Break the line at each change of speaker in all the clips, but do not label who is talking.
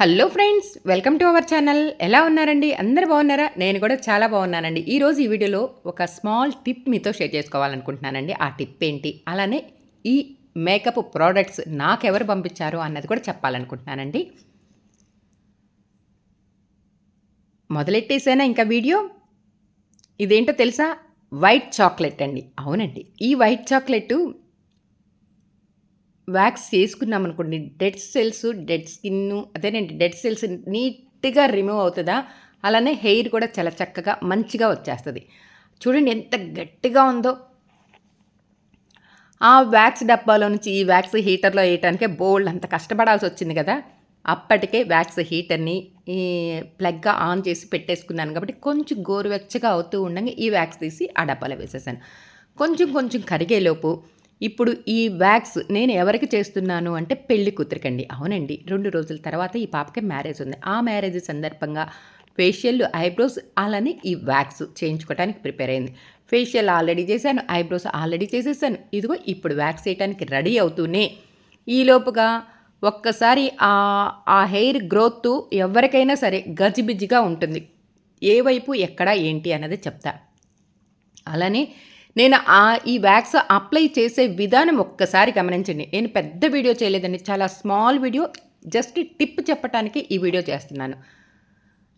Hello friends welcome to our channel. ఎలా ఉన్నారండి? అందరు బాగున్నారా? నేను కూడా చాలా బాగున్నానండి. ఈరోజు ఈ వీడియోలో ఒక స్మాల్ టిప్ మీతో షేర్ చేసుకోవాలనుకుంటున్నానండి. ఆ టిప్ ఏంటి? అలానే ఈ మేకప్ ప్రోడక్ట్స్ నాకెవరు పంపించారు అన్నది కూడా చెప్పాలనుకుంటున్నానండి. మొదలెట్టేసానా ఇంకా వీడియో? ఇదేంటో తెలుసా? వైట్ చాక్లెట్ అండి. అవునండి. ఈ వైట్ చాక్లెట్ వ్యాక్స్ చేసుకున్నాం అనుకోండి డెడ్ సెల్స్ డెడ్ స్కిన్ అదేనండి డెడ్ సెల్స్ నీట్గా రిమూవ్ అవుతుందా? అలానే హెయిర్ కూడా చాలా చక్కగా మంచిగా వచ్చేస్తుంది. చూడండి ఎంత గట్టిగా ఉందో. ఆ వ్యాక్స్ డబ్బాలో నుంచి ఈ వ్యాక్స్ హీటర్లో వేయటానికే బోల్డ్ అంత కష్టపడాల్సి వచ్చింది కదా. అప్పటికే వ్యాక్స్ హీటర్ని ఈ ప్లగ్గా ఆన్ చేసి పెట్టేసుకున్నాను కాబట్టి కొంచెం గోరువెచ్చగా అవుతూ ఉండగా ఈ వ్యాక్స్ తీసి ఆ డబ్బాలో వేసేసాను. కొంచెం కొంచెం కరిగేలోపు ఇప్పుడు ఈ వ్యాక్స్ నేను ఎవరికి చేస్తున్నాను అంటే పెళ్ళి కూతురికండి. అవునండి. రెండు రోజుల తర్వాత ఈ పాపకి మ్యారేజ్ ఉంది. ఆ మ్యారేజ్ సందర్భంగా ఫేషియల్ ఐబ్రోస్ అలానే ఈ వ్యాక్స్ చేయించుకోవడానికి ప్రిపేర్ అయింది. ఫేషియల్ ఆల్రెడీ చేశాను ఐబ్రోస్ ఆల్రెడీ చేసేసాను. ఇదిగో ఇప్పుడు వ్యాక్స్ చేయడానికి రెడీ అవుతూనే ఈలోపుగా ఒక్కసారి ఆ ఆ హెయిర్ గ్రోత్ ఎవరికైనా సరే గజిబిజిగా ఉంటుంది. ఏ వైపు ఎక్కడ ఏంటి అన్నది చెప్తా. అలానే నేను ఆ ఈ వ్యాక్స్ అప్లై చేసే విధానం ఒక్కసారి గమనించండి. నేను పెద్ద వీడియో చేయలేదండి. చాలా స్మాల్ వీడియో. జస్ట్ టిప్ చెప్పడానికి ఈ వీడియో చేస్తున్నాను.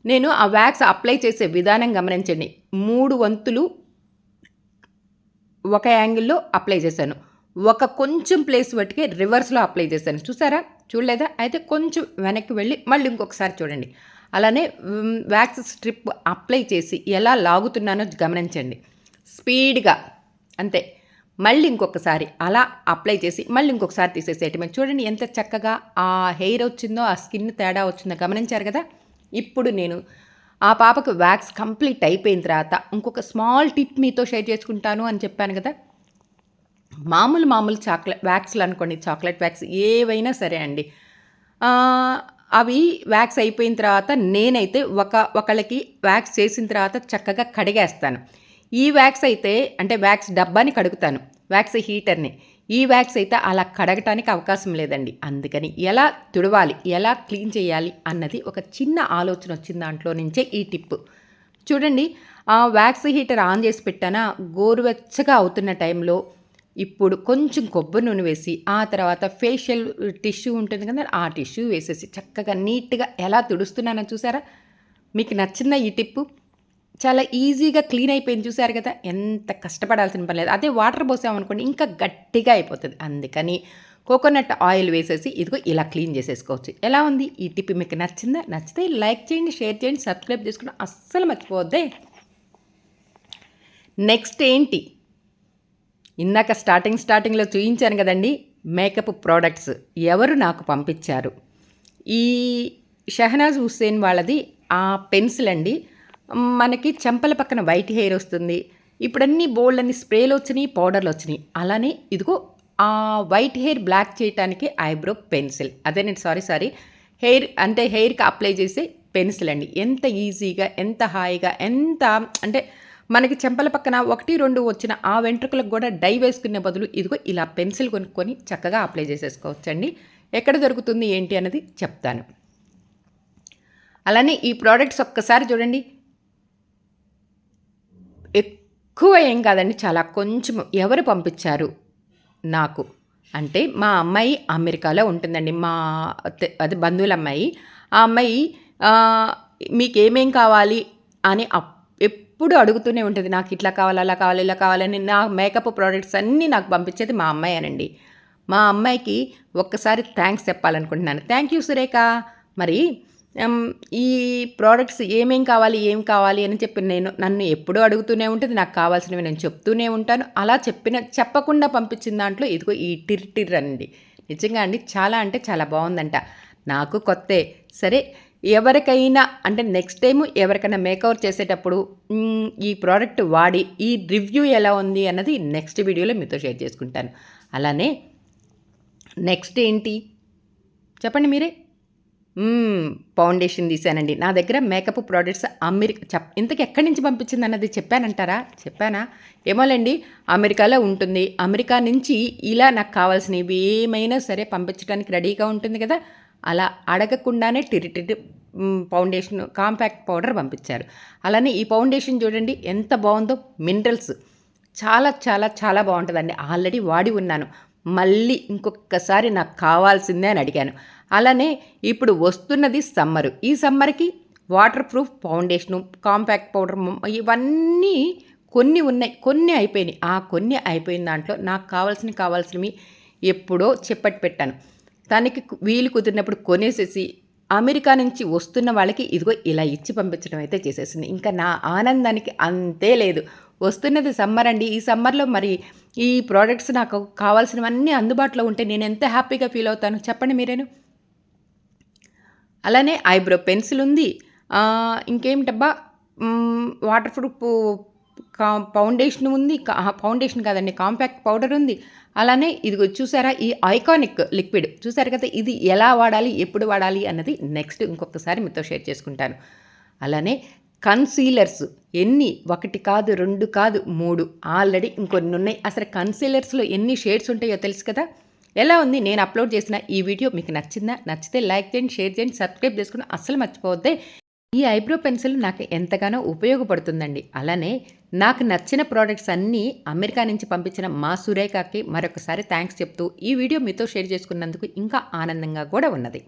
నేను ఆ వ్యాక్స్ అప్లై చేసే విధానం గమనించండి. మూడు వంతులు ఒక యాంగిల్లో అప్లై చేశాను. ఒక కొంచెం ప్లేస్ పట్టుకే రివర్స్లో అప్లై చేశాను. చూసారా? చూడలేదా? అయితే కొంచెం వెనక్కి వెళ్ళి మళ్ళీ ఇంకొకసారి చూడండి. అలానే వ్యాక్స్ స్ట్రిప్ అప్లై చేసి ఎలా లాగుతున్నానో గమనించండి. స్పీడ్గా అంతే. మళ్ళీ ఇంకొకసారి అలా అప్లై చేసి మళ్ళీ ఇంకొకసారి తీసేసేయటమే. చూడండి ఎంత చక్కగా ఆ హెయిర్ వచ్చిందో ఆ స్కిన్ తేడా వచ్చిందో గమనించారు కదా? ఇప్పుడు నేను ఆ పాపకు వ్యాక్స్ కంప్లీట్ అయిపోయిన తర్వాత ఇంకొక స్మాల్ టిప్ మీతో షేర్ చేసుకుంటాను అని చెప్పాను కదా? మామూలు మామూలు చాక్లెట్ వ్యాక్స్లు అనుకోండి చాక్లెట్ వ్యాక్స్ ఏవైనా సరే అండి. అవి వ్యాక్స్ అయిపోయిన తర్వాత నేనైతే ఒక ఒకళ్ళకి వ్యాక్స్ చేసిన తర్వాత చక్కగా కడిగేస్తాను. ఈ వ్యాక్స్ అయితే అంటే వ్యాక్స్ డబ్బాని కడుగుతాను వ్యాక్స్ హీటర్ని. ఈ వ్యాక్స్ అయితే అలా కడగటానికి అవకాశం లేదండి. అందుకని ఎలా తుడవాలి ఎలా క్లీన్ చేయాలి అన్నది ఒక చిన్న ఆలోచన వచ్చిన దాంట్లో నుంచే ఈ టిప్. చూడండి ఆ వ్యాక్స్ హీటర్ ఆన్ చేసి పెట్టానా గోరువెచ్చగా అవుతున్న టైంలో ఇప్పుడు కొంచెం కొబ్బరి నూనె వేసి ఆ తర్వాత ఫేషియల్ టిష్యూ ఉంటుంది కదా ఆ టిష్యూ వేసేసి చక్కగా నీట్గా ఎలా తుడుస్తున్నానో చూసారా? మీకు నచ్చిందా ఈ టిప్పు? చాలా ఈజీగా క్లీన్ అయిపోయింది. చూసారు కదా? ఎంత కష్టపడాల్సిన పని లేదు. అదే వాటర్ పోసామనుకోండి ఇంకా గట్టిగా అయిపోతుంది. అందుకని కోకోనట్ ఆయిల్ వేసేసి ఇదిగో ఇలా క్లీన్ చేసేసుకోవచ్చు. ఎలా ఉంది? ఈ టిప్ మీకు నచ్చిందా? నచ్చితే లైక్ చేయండి షేర్ చేయండి సబ్స్క్రైబ్ చేసుకుని అస్సలు మర్చిపోవద్దే. నెక్స్ట్ ఏంటి? ఇందాక స్టార్టింగ్ స్టార్టింగ్లో చూయించాను కదండి మేకప్ ప్రోడక్ట్స్. ఎవరు నాకు పంపించారు? ఈ షహనాజ్ హుస్సేన్ వాళ్ళది. ఆ పెన్సిల్ అండి మనకి చెంపల పక్కన వైట్ హెయిర్ వస్తుంది. ఇప్పుడన్నీ బోల్డ్ అన్ని స్ప్రేలు వచ్చినాయి పౌడర్లు వచ్చినాయి. అలానే ఇదిగో ఆ వైట్ హెయిర్ బ్లాక్ చేయటానికి ఐబ్రో పెన్సిల్ అదే నేను సారీ సారీ హెయిర్ అంటే హెయిర్కి అప్లై చేసే పెన్సిల్ అండి. ఎంత ఈజీగా ఎంత హాయిగా ఎంత అంటే మనకి చెంపల పక్కన ఒకటి రెండు వచ్చిన ఆ వెంట్రుకలకు కూడా డై వేసుకునే బదులు ఇదిగో ఇలా పెన్సిల్ కొనుక్కొని చక్కగా అప్లై చేసేసుకోవచ్చండి. ఎక్కడ దొరుకుతుంది ఏంటి అన్నది చెప్తాను. అలానే ఈ ప్రోడక్ట్స్ ఒక్కసారి చూడండి. ఎక్కువ ఏం కాదండి చాలా కొంచెం ఎవరు పంపించారు? నాకు. అంటే మా అమ్మాయి అమెరికాలో ఉంటుందండి. మా అది బంధువుల అమ్మాయి. ఆ అమ్మాయి మీకు ఏమేం కావాలి? అని ఎప్పుడు అడుగుతూనే ఉంటుంది. నాకు ఇట్లా కావాలి అలా కావాలి ఇలా కావాలని నా మేకప్ ప్రోడక్ట్స్ అన్నీ నాకు పంపించేది మా అమ్మాయి అనండి. మా అమ్మాయికి ఒక్కసారి థ్యాంక్స్ చెప్పాలనుకుంటున్నాను. Thank you Surekha. మరి ఈ ప్రోడక్ట్స్ ఏమేం కావాలి ఏం కావాలి అని చెప్పి నేను నన్ను ఎప్పుడూ అడుగుతూనే ఉంటుంది. నాకు కావాల్సినవి నేను చెప్తూనే ఉంటాను. అలా చెప్పిన చెప్పకుండా పంపించిన దాంట్లో ఇదిగో ఈ టిర్ టిర్ అండి. నిజంగా అండి చాలా అంటే చాలా బాగుందంట. నాకు కొత్తే సరే ఎవరికైనా అంటే నెక్స్ట్ టైం ఎవరికైనా మేకవర్ చేసేటప్పుడు ఈ ప్రోడక్ట్ వాడి ఈ రివ్యూ ఎలా ఉంది? అన్నది నెక్స్ట్ వీడియోలో మీతో షేర్ చేసుకుంటాను. అలానే నెక్స్ట్ ఏంటి? చెప్పండి మీరే. ఫౌండేషన్ తీశానండి. నా దగ్గర మేకప్ ప్రోడక్ట్స్ అమెరికా చెప్ ఇంతకు ఎక్కడి నుంచి పంపించింది అన్నది చెప్పానంటారా? చెప్పానా? ఏమోలేండి అమెరికాలో ఉంటుంది. అమెరికా నుంచి ఇలా నాకు కావాల్సినవి ఏమైనా సరే పంపించడానికి రెడీగా ఉంటుంది కదా. అలా అడగకుండానే టిరిటిరి ఫౌండేషన్ కాంపాక్ట్ పౌడర్ పంపించారు. అలానే ఈ ఫౌండేషన్ చూడండి ఎంత బాగుందో మినరల్స్. చాలా చాలా చాలా బాగుంటుందండి. ఆల్రెడీ వాడి ఉన్నాను. మళ్ళీ ఇంకొకసారి నాకు కావాల్సిందే అని అడిగాను. అలానే ఇప్పుడు వస్తున్నది సమ్మరు. ఈ సమ్మర్కి waterproof foundation compact powder ఇవన్నీ కొన్ని ఉన్నాయి. కొన్ని అయిపోయినాయి. ఆ కొన్ని అయిపోయిన దాంట్లో నాకు కావాల్సిన కావాల్సినవి ఎప్పుడో చెప్పట్టి పెట్టాను. తనకి వీలు కుదిరినప్పుడు కొనేసేసి అమెరికా నుంచి వస్తున్న వాళ్ళకి ఇదిగో ఇలా ఇచ్చి పంపించడం అయితే చేసేసింది. ఇంకా నా ఆనందానికి అంతే లేదు. వస్తున్నది సమ్మర్ అండి. ఈ సమ్మర్లో మరి ఈ ప్రోడక్ట్స్ నాకు కావాల్సినవన్నీ అందుబాటులో ఉంటే నేను ఎంత హ్యాపీగా ఫీల్ అవుతాను? చెప్పండి మీరేను. అలానే ఐబ్రో పెన్సిల్ ఉంది. ఇంకేమిటబ్బా? వాటర్ ప్రూఫ్ కా ఫౌండేషన్ ఉంది. ఫౌండేషన్ కాదండి కాంపాక్ట్ పౌడర్ ఉంది. అలానే ఇదిగో చూసారా ఈ ఐకానిక్ లిక్విడ్? చూసారు కదా ఇది ఎలా వాడాలి ఎప్పుడు వాడాలి అన్నది నెక్స్ట్ ఇంకొకసారి మీతో షేర్ చేసుకుంటాను. అలానే కన్సీలర్స్ ఎన్ని? ఒకటి కాదు రెండు కాదు మూడు. ఆల్రెడీ ఇంకొన్ని ఉన్నాయి. అసలు కన్సీలర్స్లో ఎన్ని షేడ్స్ ఉంటాయో తెలుసు కదా? ఎలా ఉంది? నేను అప్లోడ్ చేసిన ఈ వీడియో మీకు నచ్చిందా? నచ్చితే లైక్ చేయండి షేర్ చేయండి సబ్స్క్రైబ్ చేసుకుని అస్సలు మర్చిపోవద్దే. ఈ ఐబ్రో పెన్సిల్ నాకు ఎంతగానో ఉపయోగపడుతుందండి. అలానే నాకు నచ్చిన ప్రోడక్ట్స్ అన్నీ అమెరికా నుంచి పంపించిన మా సురేఖకి మరొకసారి థ్యాంక్స్ చెప్తూ ఈ వీడియో మీతో షేర్ చేసుకున్నందుకు ఇంకా ఆనందంగా కూడా ఉన్నది.